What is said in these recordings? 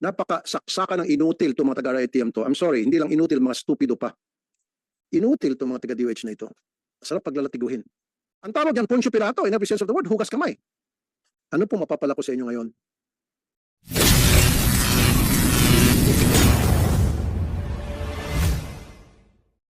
napakasaksakan ng inutil itong mga taga-RITM to. I'm sorry, hindi lang inutil, mga stupido pa. Inutil itong mga taga-DOH na ito. Sarap paglalatiguhin. Ang tawag yan, Poncio Pilato, in every sense of the word, hugas kamay. Ano po mapapala ko sa inyo ngayon?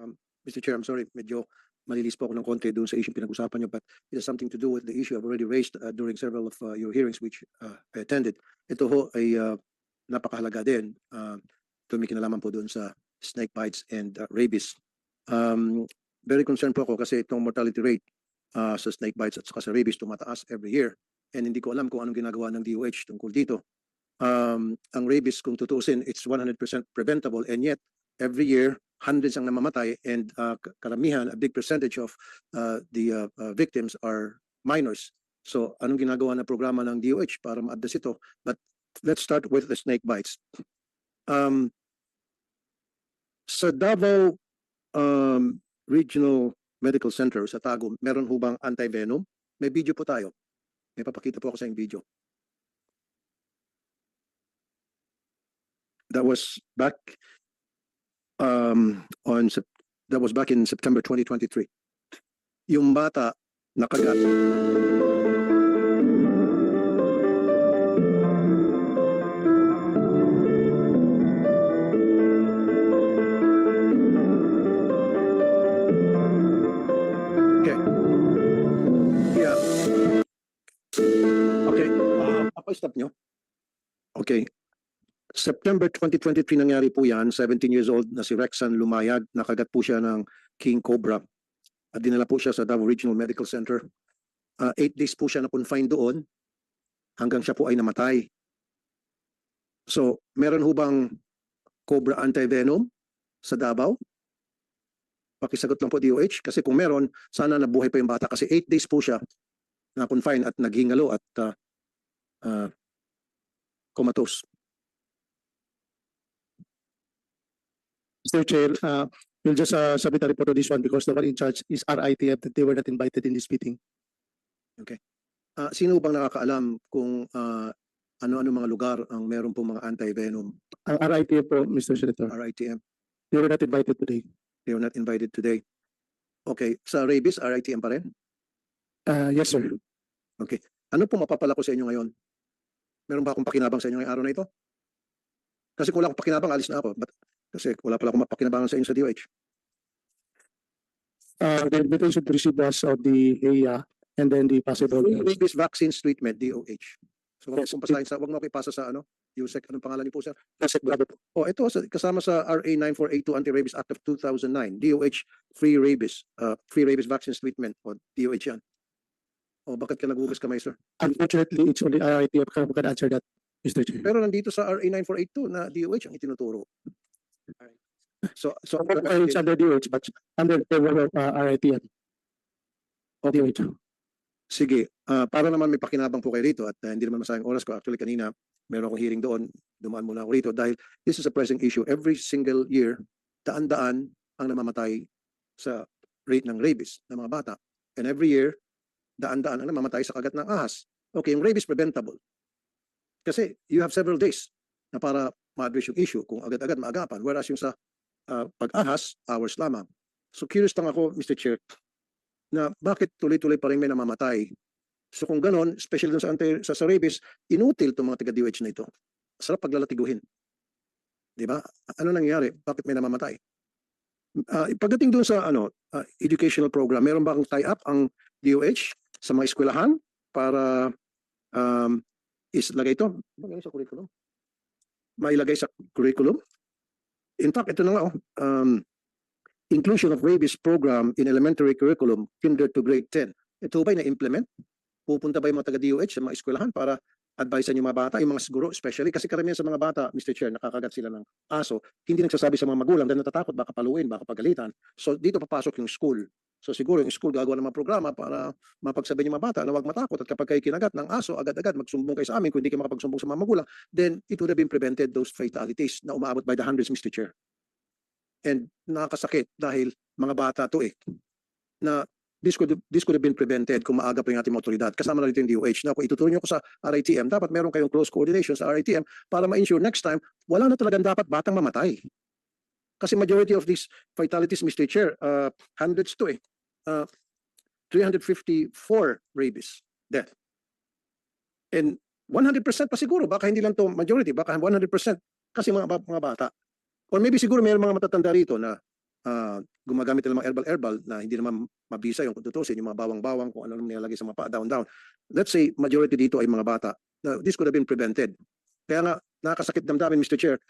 Um, Mr. Chair, I'm sorry, medyo malilis po ako ng konti doon sa issue pinag-usapan niyo, but it has something to do with the issue I've already raised uh, during several of uh, your hearings which uh, I attended. Ito ho ay uh, napakahalaga din. Uh, ito may kinalaman po doon sa snake bites and uh, rabies. Um, very concerned po ako kasi itong mortality rate uh, sa snake bites at saka sa rabies tumataas every year. And hindi ko alam kung anong ginagawa ng DOH tungkol dito. Um, ang rabies, kung tutuusin, it's 100% preventable and yet every year hundreds ang namamatay and uh, karamihan, a big percentage of uh, the uh, uh, victims are minors. So anong ginagawa na programa ng DOH para ma-address ito? But let's start with the snake bites. Um, sa Davao um, Regional Medical Center sa Tagum, meron ho bang anti-venom? May video po tayo. May papakita po ako sa yung video. That was back um, on that was back in September 2023. Yung bata nakagat. Uh, stop nyo. Okay. September 2023 nangyari po yan, 17 years old na si Rexan Lumayag, nakagat po siya ng King Cobra. At dinala po siya sa Davao Regional Medical Center. Uh, eight days po siya na-confine doon hanggang siya po ay namatay. So, meron ho bang Cobra anti-venom sa Davao? Pakisagot lang po DOH kasi kung meron, sana nabuhay pa yung bata kasi eight days po siya na-confine at naghingalo at uh, uh, comatose. Mr. Chair, uh, we'll just uh, submit a report on this one because the one in charge is RITF that they were not invited in this meeting. Ah, sino bang nakakaalam kung ah, ano-ano mga lugar ang meron pong mga anti-venom Ang RITF po, Mr. Senator, RITM? they were not invited today. They were not invited today. Okay, sa rabies, RITM pa rin? Uh, yes, sir. Ano pong mapapala ko sa inyo ngayon? Meron ba akong pakinabang sa inyo ngayong araw na ito? Kasi kung wala akong pakinabang, alis na ako. But, kasi wala pala akong mapakinabangan sa inyo sa DOH. Uh, the invitation to receive was of the HEA and then the possible. Rabies vaccines treatment, DOH. So, wag mo pasahin sa, wag mo ako ipasa sa ano, USEC, anong pangalan niyo po, sir? Kasi bravo po. Oh, ito sa- kasama sa RA 9482 Anti-Rabies Act of 2009, DOH free rabies, uh, free rabies vaccines treatment o DOH yan. Oh, bakit ka naghugas kamay, sir? Unfortunately, it's only RITF who can answer that, Mr. Chair. Pero nandito sa RA 9482 na DOH ang itinuturo. So, so, Uh, It's under DOH, but under the uh, RITF. DOH. sige, ah, para naman may pakinabang po kayo rito at ah, hindi naman masayang oras ko. Actually, kanina, meron akong hearing doon. Dumaan muna ako rito dahil this is a pressing issue. Every single year, daan-daan ang namamatay sa rate ng rabies ng mga bata. And every year, daan-daan ang namamatay sa kagat ng ahas. Okay, yung rabies preventable. Kasi you have several days na para ma-address yung issue kung agad-agad maagapan. Whereas yung sa ah, pag-ahas, hours lamang. So curious lang ako, Mr. Chair, na bakit tuloy-tuloy pa rin may namamatay. So kung ganon, especially dun sa, anti, sa, sa rabies, inutil itong mga taga-DOH na ito. Sarap paglalatiguhin. Di ba? Ano nangyayari? Bakit may namamatay? Ah, pagdating doon sa ano, ah, educational program, meron bang tie-up ang DOH sa mga eskwelahan para um, islagay ito? Mailagay sa curriculum? Mailagay sa curriculum? In fact, ito na nga, oh, um, inclusion of rabies program in elementary curriculum, kinder to grade 10. Ito ba'y na-implement? Pupunta ba yung mga taga-DOH sa mga eskwelahan para advisean yung mga bata, yung mga siguro, especially kasi karamihan sa mga bata, Mr. Chair, nakakagat sila ng aso, hindi nagsasabi sa mga magulang dahil natatakot, baka paluin, baka pagalitan. So dito papasok yung school. So siguro yung school gagawa ng mga programa para mapagsabi yung mga bata na huwag matakot at kapag kayo kinagat ng aso, agad-agad magsumbong kayo sa amin kung hindi kayo makapagsumbong sa mga magulang, then it would have been prevented those fatalities na umaabot by the hundreds, Mr. Chair. And nakakasakit dahil mga bata to eh, na this could this could have been prevented kung maaga pa yung ating otoridad. Kasama na rito yung DOH. Na kung ituturo nyo ko sa RITM, dapat meron kayong close coordination sa RITM para ma-ensure next time, wala na talagang dapat batang mamatay. Kasi majority of these fatalities, Mr. Chair, uh, hundreds to eh. Uh, 354 rabies death. And 100% pa siguro, baka hindi lang to majority, baka 100% kasi mga, mga bata. Or maybe siguro may mga matatanda rito na ah, gumagamit ng mga herbal-herbal na hindi naman mabisa yung tutusin, yung mga bawang-bawang, kung ano naman nilalagay sa mga pa, down-down. Let's say, majority dito ay mga bata. Now, this could have been prevented. Kaya nga, nakakasakit damdamin, Mr. Chair,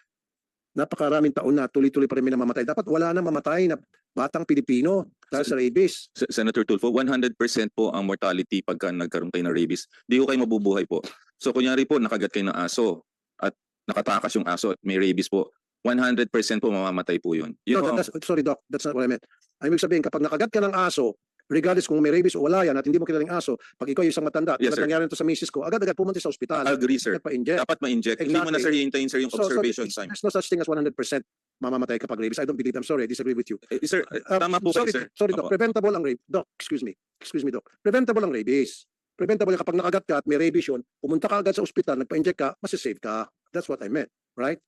napakaraming taon na tuloy-tuloy pa rin may namamatay. Dapat wala na mamatay na batang Pilipino dahil sa rabies. Se- Senator Tulfo, 100% po ang mortality pagka nagkaroon kayo ng rabies. Di ko kayo mabubuhay po. So kunyari po, nakagat kayo ng aso at nakatakas yung aso at may rabies po, 100% po mamamatay po yun. Yun No, po that's- sorry, Doc. That's not what I meant. Ang ibig sabihin, kapag nakagat ka ng aso, regardless kung may rabies o wala yan at hindi mo kilalang aso, pag ikaw yung isang matanda, Yes, sir. nangyari nito sa misis ko, agad-agad pumunta sa ospital. I agree, sir. Nagpa-inject. Dapat ma-inject. Hindi mo na sir Exactly. hintayin sir yung So- so observation it's- time. There's no such thing as 100% mamamatay kapag rabies. I don't believe. I'm sorry. I disagree with you. Eh, Sir, Uh, tama po sorry, kayo, sir. Sorry, Doc. Preventable ang rabies. Doc, excuse me. Excuse me, Doc. Preventable ang rabies. Preventable kapag nakagat ka at may rabies yun, pumunta ka agad sa ospital, nagpa-inject ka, masisave ka. That's what I meant. Right?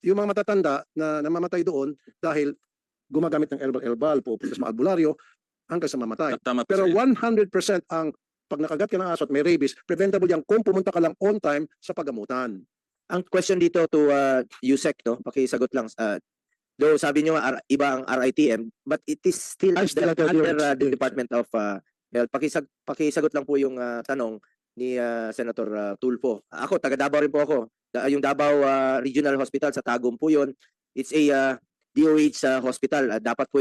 Yung mga matatanda na namamatay doon dahil gumagamit ng herbal-herbal, pupunta sa mga albularyo, hanggang sa mamatay. Ta- Tama po, Pero sir. 100% ang pag nakagat ka ng aso at may rabies, preventable yan kung pumunta ka lang on time sa pagamutan. ang question dito to uh, USEC, no? Pakisagot lang. Uh, though sabi nyo iba ang RITM, but it is still still under under DOH. uh, the Department of uh, Health. Pakisag, pakisagot lang po yung uh, tanong ni uh, Senator uh, Tulfo. Ako, taga Davao rin po ako. Da- yung Davao uh, Regional Hospital sa Tagum po yun. It's a uh, DOH uh, hospital. Uh, dapat po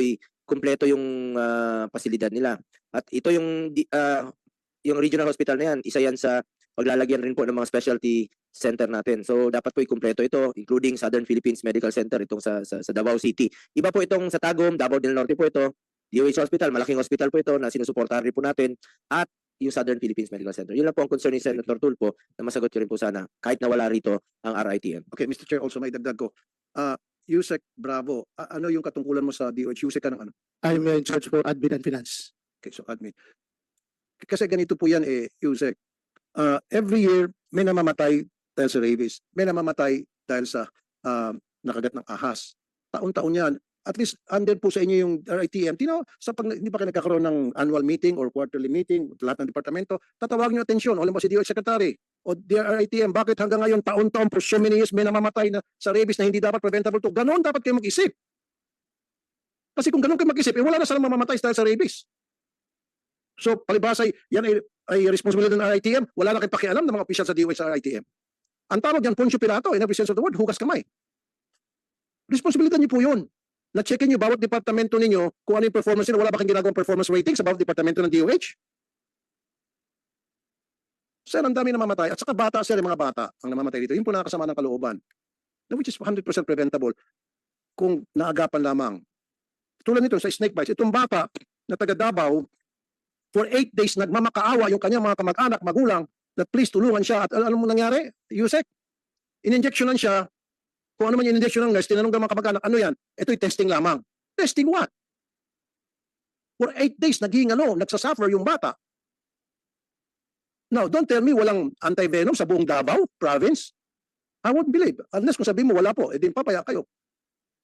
kumpleto yung uh, pasilidad nila. At ito yung uh, yung regional hospital na yan, isa yan sa paglalagyan rin po ng mga specialty center natin. So dapat po ikumpleto ito including Southern Philippines Medical Center itong sa, sa sa Davao City. Iba po itong sa Tagum, Davao del Norte po ito. DOH Hospital, malaking hospital po ito na sinusuportahan rin po natin at yung Southern Philippines Medical Center. Yun lang po ang concern ni Senator Tulfo na masagot ko rin po sana kahit na wala rito ang RITM. Okay, Mr. Chair, also may dagdag ko. Ah, Yusek Bravo, a- ano yung katungkulan mo sa DOH? Yusek ka ng ano? I'm in charge for admin and finance. Okay, so admin. Kasi ganito po yan eh, Yusek. Uh, every year, may namamatay dahil sa rabies. May namamatay dahil sa um, nakagat ng ahas. Taon-taon yan. At least, andyan po sa inyo yung RITM. Tino, sa pag hindi pa kayo nagkakaroon ng annual meeting or quarterly meeting, lahat ng departamento, tatawagin nyo atensyon. Alam mo si DOH Secretary, o dear RITM, bakit hanggang ngayon, taon-taon, for so many years, may namamatay na sa rabies na hindi dapat preventable to. Ganon dapat kayo mag-isip. Kasi kung ganon kayo mag-isip, eh, wala na silang mamamatay dahil sa rabies. So, palibasa, yan ay, ay responsibilidad ng RITM. Wala na kayong pakialam ng mga opisyal sa DOH sa RITM. Ang tawag yan, Poncio Pilato, in every sense of the word, hugas kamay. Responsibilidad niyo po yun. Na-checkin niyo bawat departamento ninyo kung ano yung performance nila. Wala ba kayong ginagawang performance rating sa bawat departamento ng DOH? Sir, ang dami namamatay. At saka bata, sir, yung mga bata ang namamatay dito. Yun po nakakasama ng kalooban. Which is 100% preventable kung naagapan lamang. Tulad nito sa snake bites, itong bata na taga Davao, for eight days nagmamakaawa yung kanyang mga kamag-anak, magulang, na please tulungan siya. At al- alam mo nangyari? Yusek, in-injectionan siya. Kung ano man yung in-injection ng nurse, tinanong ng mga kamag-anak, ano yan? Ito'y testing lamang. Testing what? For eight days, naging ano, nagsasuffer yung bata. Now, don't tell me walang anti-venom sa buong Davao province. I won't believe. Unless kung sabihin mo wala po, edi papaya kayo.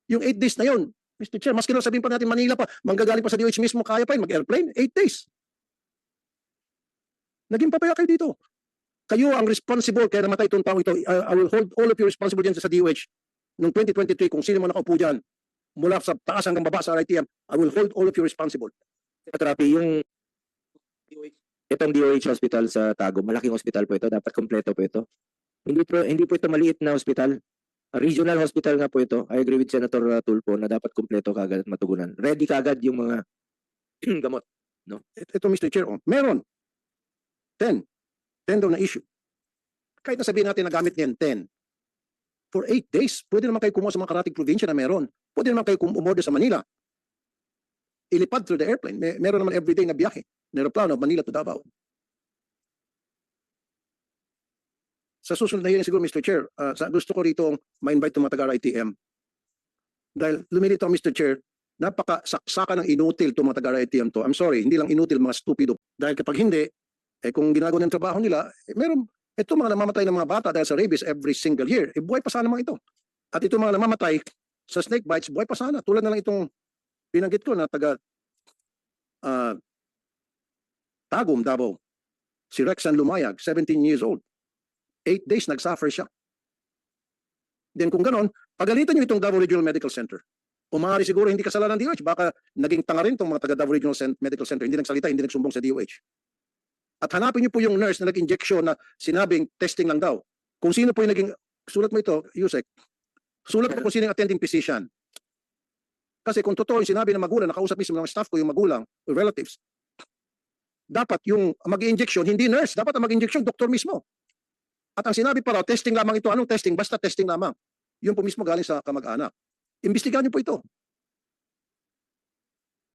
Yung eight days na yun, Mr. Chair, maski na sabihin pa natin Manila pa, manggagaling pa sa DOH mismo, kaya pa yun, mag-airplane, eight days. Naging papaya kayo dito. Kayo ang responsible kaya namatay itong tao ito. I, I will hold all of you responsible dyan sa DOH noong 2023 kung sino man nakaupo dyan mula sa taas hanggang baba sa RITM, I will hold all of you responsible. Rapi, yung itong DOH hospital sa Tagum, malaking hospital po ito, dapat kompleto po ito. Hindi po hindi po ito maliit na hospital. A Regional hospital nga po ito. I agree with Senator Tulfo na dapat kompleto kagad at matugunan. Ready kagad yung mga gamot. Ito, ito Mr. Chair, oh, meron. 10. 10 daw na issue. Kahit na sabihin natin na gamit niyan 10. For 8 days, pwede naman kayo kumuha sa mga karating probinsya na meron. Pwede naman kayo umorder sa Manila. Ilipad through the airplane. May, meron naman everyday na biyahe. Na Manila to Davao. Sa susunod na hearing siguro, Mr. Chair, sa, gusto ko rito ma-invite ng mga taga-RITM. Dahil lumilito, Mr. Chair, napakasaksakan ng inutil itong mga taga-RITM to. I'm sorry, hindi lang inutil, mga stupido. Dahil kapag hindi, eh kung ginagawa ng trabaho nila, eh, meron, ito mga namamatay ng mga bata dahil sa rabies every single year, eh buhay pa sana mga ito. At ito mga namamatay sa snake bites, buhay pa sana. Tulad na lang itong binanggit ko na taga ah, Tagum, Davao. Si Rexan Lumayag, 17 years old. Eight days nagsuffer siya. Then kung ganon, pagalitan niyo itong Davao Regional Medical Center. O maaari siguro hindi kasalanan ng DOH, baka naging tanga rin itong mga taga Davao Regional Medical Center, hindi nagsalita, hindi nagsumbong sa DOH. At hanapin niyo po yung nurse na nag-injection na sinabing testing lang daw. Kung sino po yung naging, sulat mo ito, Yusek, sulat mo kung sino yung attending physician. Kasi kung totoo yung sinabi ng magulang, nakausap mismo ng staff ko yung magulang, o relatives, dapat yung mag-injection, hindi nurse, dapat ang mag-injection, doktor mismo. At ang sinabi pa raw, testing lamang ito. Anong testing? Basta testing lamang. Yun po mismo galing sa kamag-anak. Imbestigahan niyo po ito.